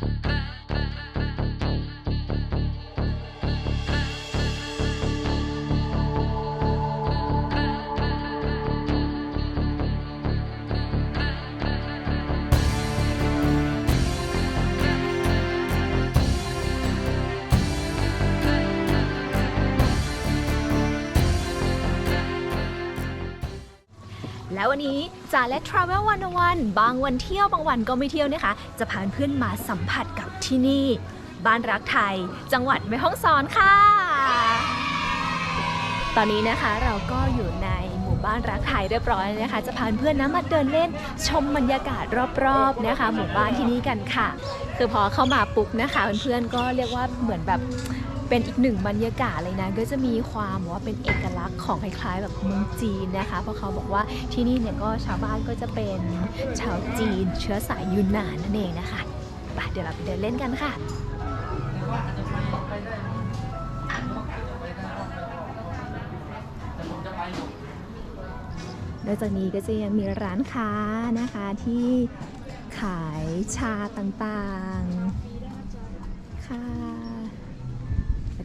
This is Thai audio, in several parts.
Bye. แล้ววันนี้จ่าและ Travel 101บางวันเที่ยวบางวันก็ไม่เที่ยวนะคะ จะพาเพื่อนมาสัมผัสกับที่นี่ บ้านรักไทย จังหวัดแม่ฮ่องสอนค่ะ ตอนนี้นะคะเราก็อยู่ในหมู่บ้านรักไทยเรียบร้อยนะคะ จะพาเพื่อนนะมาเดินเล่น ชมบรรยากาศรอบๆนะคะ หมู่บ้านที่นี่กันค่ะ คือพอเข้ามาปุ๊บนะคะเพื่อนๆก็เรียกว่าเหมือนแบบ เป็นอีกหนึ่งบรรยากาศเลยนะ ก็จะมีความว่าเป็นเอกลักษณ์ของคล้ายๆแบบเมืองจีนนะคะ เพราะเขาบอกว่าที่นี่เนี่ยก็ชาวบ้านก็จะเป็นชาวจีน เชื้อสายยูนนานนั่นเองนะคะไปเดี๋ยวเราไปเดินเล่นกันค่ะนอกจากนี้ก็จะยังมีร้านค้านะคะที่ขายชาต่างๆ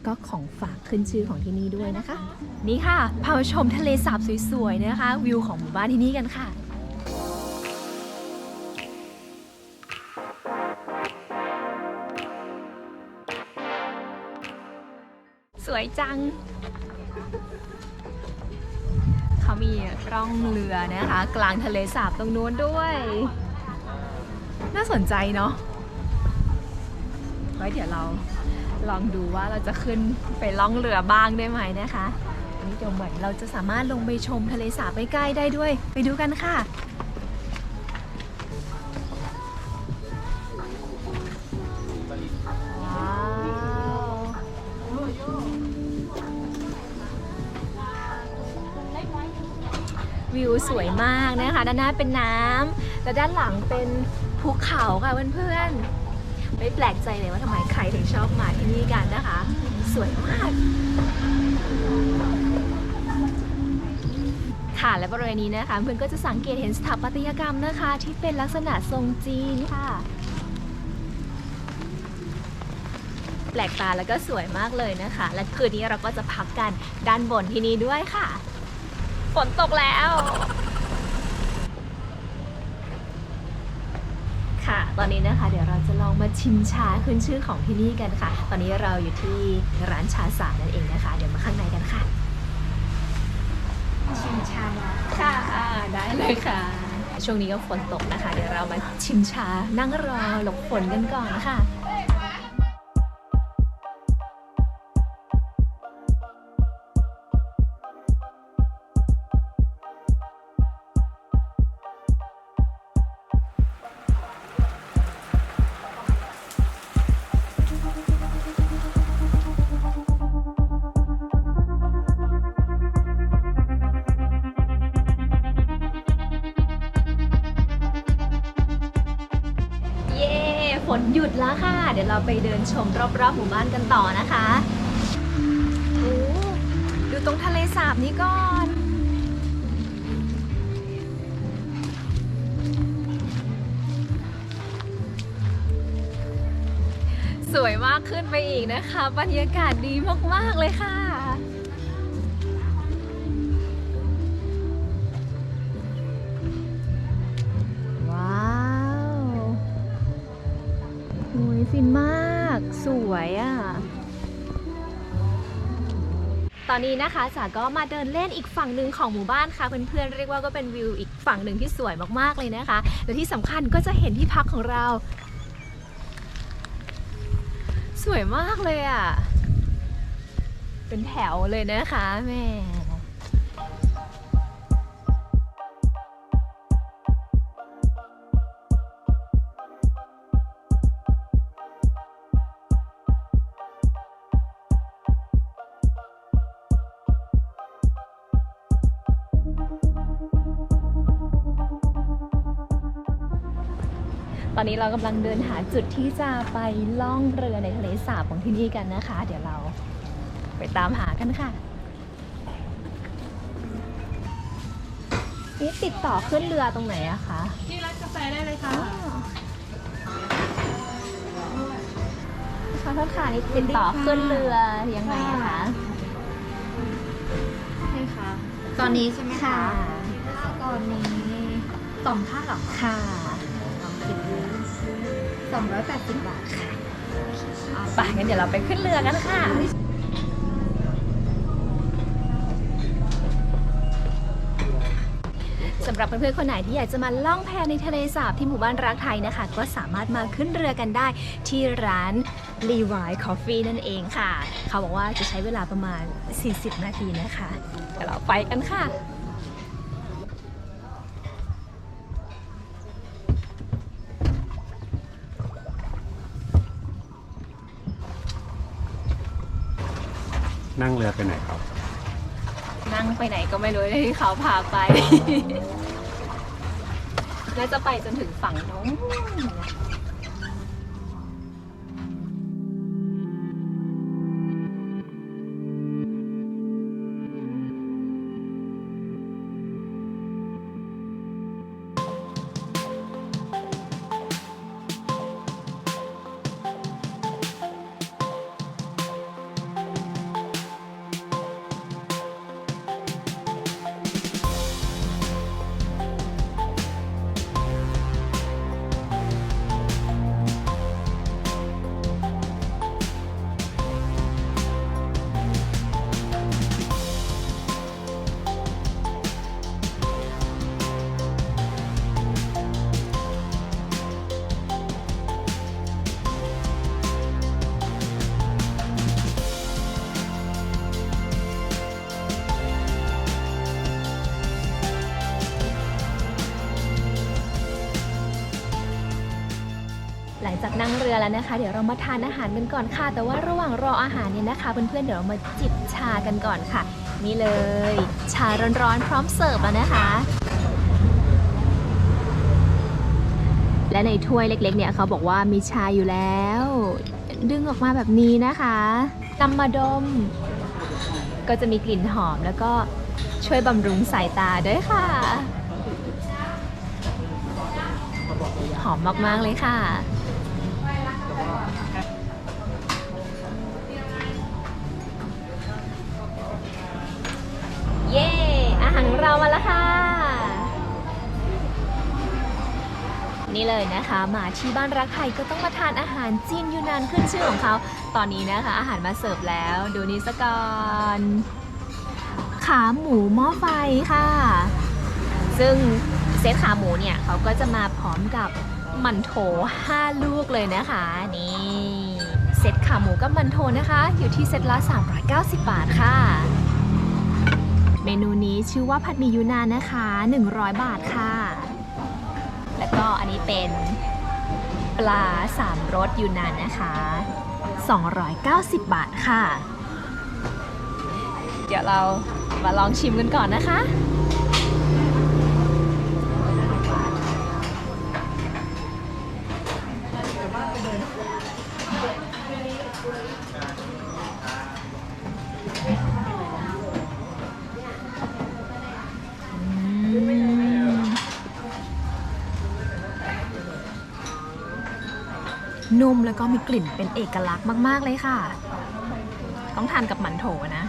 ก็ของฝากขึ้นชื่อของที่นี่ด้วยนะคะ นี่ค่ะพาชมทะเลสาบสวยๆนะคะ วิวของหมู่บ้านที่นี่กันค่ะสวยจัง เขามีร่องเรือนะคะ กลางทะเลสาบตรงนู้นด้วย น่าสนใจเนาะ ไว้เดี๋ยวเรา ลองดูว่าเราจะขึ้นไปล่องเรือบ้างได้ไหมนะคะนนี้เดี๋ยวเหมือนเราจะสามารถลงไปชมทะเลสาบใกล้ๆได้ด้วย ไปดูกันค่ะว้าววิวสวยมากนะคะ ด้านหน้าเป็นน้ำ และด้านหลังเป็นภูเขาค่ะเพื่อนๆ ไม่แปลกใจเลยว่าทำไมใครถึงชอบมาที่นี่กันนะคะ สวยมาก ค่ะและบริเวณนี้นะคะเพื่อนก็จะสังเกตเห็นสถาปัตยกรรมนะคะ ที่เป็นลักษณะทรงจีนค่ะ แปลกตาแล้วก็สวยมากเลยนะคะ และคืนนี้เราก็จะพักกันด้านบนที่นี่ด้วยค่ะ ฝนตกแล้ว ค่ะ ตอนนี้นะคะ เดี๋ยวเราจะลองมาชิมชาขึ้นชื่อของที่นี่กันค่ะ ตอนนี้เราอยู่ที่ร้านชาสานั่นเองนะคะ เดี๋ยวมาข้างในกันค่ะ ชิมชาค่ะได้เลยค่ะ ช่วงนี้ก็ฝนตกนะคะ เดี๋ยวเรามาชิมชานั่งรอหลบฝนกันก่อนนะคะ เดี๋ยวเราไปเดินชมรอบๆหมู่บ้านกันต่อนะคะโอ้ดูตรงทะเลสาบนี้ก่อนสวยมากขึ้นไปอีกนะคะ บรรยากาศดีมาก ๆ เลยค่ะ อนนี้นะคะจ๋าก็มาเดินเล่นอีกฝั่งหนึ่งของหมู่บ้านค่ะเพื่อนๆเรียกว่าก็เป็นวิวอีกฝั่งหนึ่งที่สวยมากๆเลยนะคะ และที่สำคัญก็จะเห็นที่พักของเรา สวยมากเลยอะ่ะเป็นแถวเลยนะคะแม่ ตอนนี้เรากำลังเดินหาจุดที่จะไปล่องเรือในทะเลสาบของที่นี่กันนะคะ เดี๋ยวเราไปตามหากันค่ะนี่ติดต่อขึ้นเรือตรงไหนอะคะ ที่ร้านกาแฟได้เลยค่ะอ๋อขอโทษค่ะนี่ติดต่อขึ้นเรือยังไงอะคะใช่ค่ะ ตอนนี้ใช่ไหมค่ะตอนนี้สองท่านเหรอคะ 280 บาทค่ะไปงั้นเดี๋ยวเราไปขึ้นเรือกันค่ะ สำหรับเพื่อนๆคนไหนที่อยากจะมาล่องแพในทะเลสาบที่หมู่บ้านรักไทยนะคะ ก็สามารถมาขึ้นเรือกันได้ที่ร้านรีวาย Coffee นั่นเองค่ะ เขาบอกว่าจะใช้เวลาประมาณ 40 นาทีนะคะเดี๋ยวเราไปกันค่ะ นั่งเรือไปไหนครับ นั่งไปไหนก็ไม่รู้เลยที่เขาพาไปน่าจะไปจนถึงฝั่งโน้นนะ หลังจากนั่งเรือแล้วนะคะ เดี๋ยวเรามาทานอาหารกันก่อนค่ะ แต่ว่าระหว่างรออาหารเนี่ยนะคะเพื่อนๆเดี๋ยวเรามาจิบชากันก่อนค่ะ นี่เลย ชาร้อนๆพร้อมเสิร์ฟแล้วนะคะ และในถ้วยเล็กๆ เนี่ยเขาบอกว่ามีชาอยู่แล้ว ดึงออกมาแบบนี้นะคะนำมาดม ก็จะมีกลิ่นหอมแล้วก็ช่วยบำรุงสายตาด้วยค่ะหอมมาก ๆ เลยค่ะ เย้ อาหารของ เรามาแล้วค่ะ นี่เลยนะคะมาที่บ้านรักไทยก็ต้องมาทานอาหารจีนยูนานขึ้นชื่อของเขา ตอนนี้นะคะ อาหารมาเสิร์ฟแล้ว ดูนี่สก่อน ขาหมูหม้อไฟค่ะ ซึ่งเซตขาหมูเนี่ยเขาก็จะมาพร้อมกับมันโถ 5 ลูกเลยนะคะ นี่เซตขาหมูกับมันโถนะคะ อยู่ที่เซตละ 390 บาทค่ะ เมนูนี้ชื่อว่าผัดหมี่ยูนานนะคะ 100 บาทค่ะ แล้วก็อันนี้เป็นปลาสามรสยูนานนะคะ 290 บาทค่ะ เดี๋ยวเรามาลองชิมกันก่อนนะคะ นุ่มแล้วก็มีกลิ่นเป็นเอกลักษณ์มาก ๆ เลยค่ะ ต้องทานกับหมันโถนะ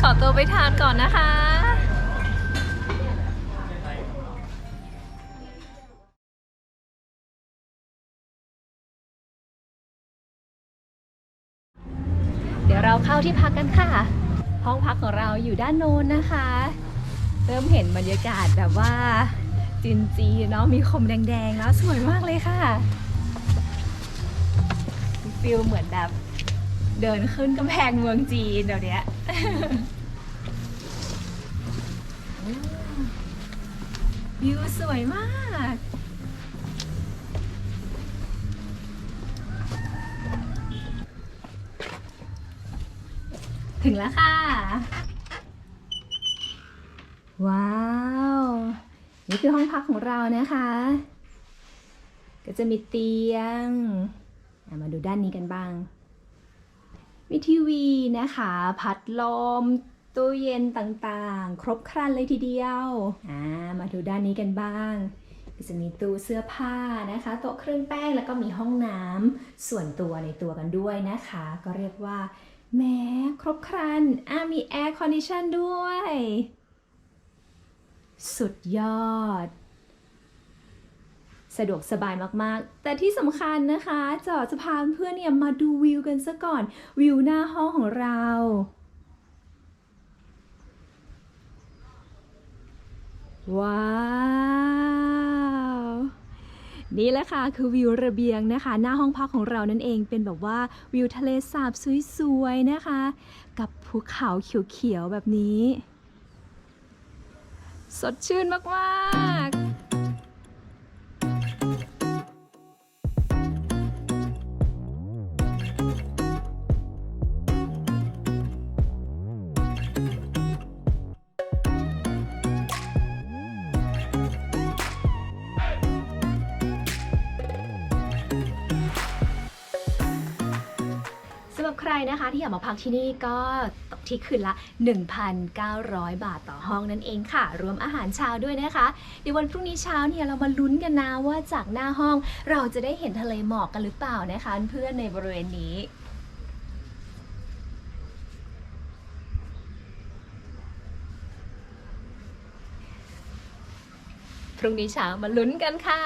ขอตัวไปทานก่อนนะคะเดี๋ยวเราเข้าที่พักกันค่ะ ห้องพักของเราอยู่ด้านโน้นนะคะ เริ่มเห็นบรรยากาศแบบว่า จีนจีเนาะมีคมแดงๆแล้วสวยมากเลยค่ะฟิลเหมือนแบบเดินขึ้นกำแพงเมืองจีนเดี๋ยวนี้วิวสวยมากถึงแล้วค่ะ ว้าว นี่คือห้องพักของเรานะคะ ก็จะมีเตียง มาดูด้านนี้กันบ้าง มีทีวีนะคะ พัดลมตู้เย็นต่างๆ ครบครันเลยทีเดียวอ่ามาดูด้านนี้กันบ้างก็จะมีตู้เสื้อผ้านะคะ โต๊ะเครื่องแป้งแล้วก็มีห้องน้ำส่วนตัวในตัวกันด้วยนะคะ ก็เรียกว่าแหม้ครบครันอะมีแอร์คอนดิชันด้วย สุดยอด สะดวกสบายมากๆ แต่ที่สำคัญนะคะจอจะพาเพื่อนเนี่ยมาดูวิวกันซะก่อน วิวหน้าห้องของเราว้าวนี่แหละค่ะคือวิวระเบียงนะคะ หน้าห้องพักของเรานั่นเองเป็นแบบว่าวิวทะเลสาบสวยๆนะคะ กับภูเขาเขียวๆแบบนี้ สดชื่นมาก ๆ ที่อยากมาพักที่นี่ก็ตกที่คืนละ 1,900 บาทต่อห้องนั่นเองค่ะ รวมอาหารเช้าด้วยนะคะ เดี๋ยววันพรุ่งนี้เช้าเนี่ยเรามาลุ้นกันนะว่าจากหน้าห้องเราจะได้เห็นทะเลหมอกกันหรือเปล่านะคะเพื่อนในบริเวณนี้พรุ่งนี้เช้ามาลุ้นกันค่ะ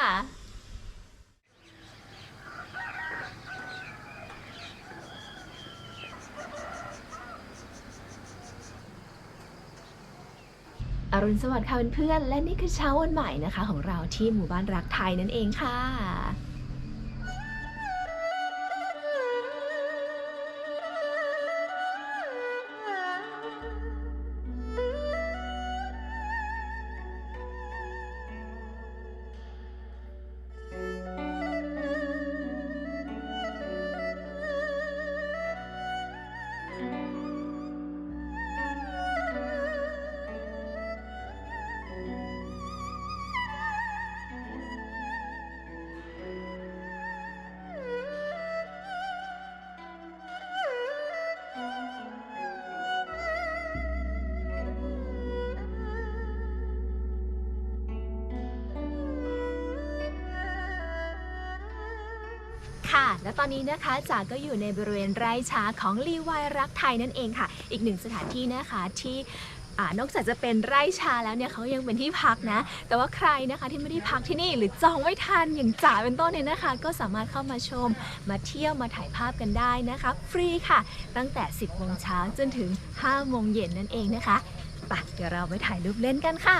รุณสวัสดิ์ค่ะเพื่อนๆและนี่คือเช้าวันใหม่นะคะ ของเราที่หมู่บ้านรักไทยนั่นเองค่ะ และตอนนี้นะคะจ๋าก็อยู่ในบริเวณไร่ชาของรีวายรักไทยนั่นเองค่ะ อีกหนึ่งสถานที่นะคะที่อนอกจากจะเป็นไร่ชาแล้วเนี่ยเขายังเป็นที่พักนะ แต่ว่าใครนะคะที่ไม่ได้พักที่นี่หรือจองไม่ทันอย่างจ๋าเป็นต้นเนี่ยนะคะ ก็สามารถเข้ามาชม มาเที่ยวมาถ่ายภาพกันได้นะคะ ฟรีค่ะ ตั้งแต่ 10โมงเช้าจนถึง5โมงเย็นนั่นเองนะคะไปเดี๋ยวเราไปถ่ายรูปเล่นกันค่ะ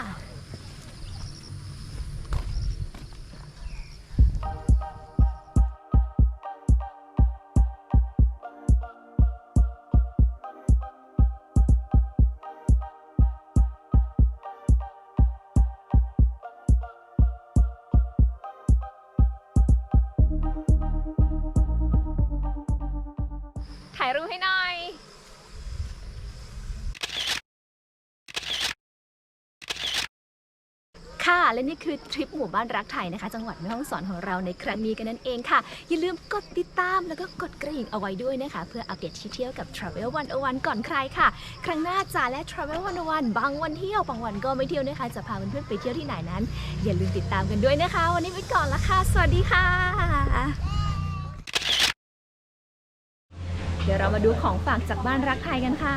รูปให้หน่อย ค่ะ และนี่คือทริปหมู่บ้านรักไทยนะคะ จังหวัดแม่ฮ่องสอนของเราในครั้งนี้กันนั่นเองค่ะ อย่าลืมกดติดตามแล้วก็กดกระดิ่งเอาไว้ด้วยนะคะ เพื่ออัปเดตที่เที่ยวกับ Travel 101 ก่อนใครค่ะ ครั้งหน้าจ่าและ Travel 101 บางวันเที่ยวบางวันก็ไม่เที่ยวนะคะ จะพาเพื่อนๆไปเที่ยวที่ไหนนั้น อย่าลืมติดตามกันด้วยนะคะ วันนี้ไปก่อนละค่ะ สวัสดีค่ะ เดี๋ยวเรามาดูของฝากจากบ้านรักไทยกันค่ะ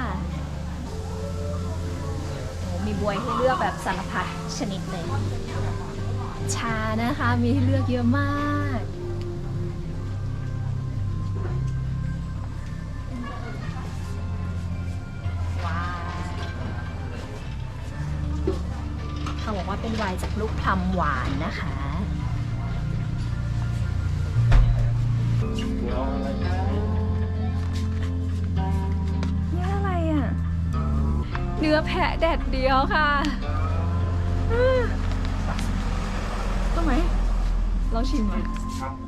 โอ้มีบวยให้เลือกแบบสารพัดชนิดเลย ชานะคะมีให้เลือกเยอะมาก ว้าวเขาบอกว่าเป็นไวน์จากลูกพลัมหวานนะคะ นื้อแพะแดดเดียวค่ะอืมต้องไหมลองชิมไหมครับ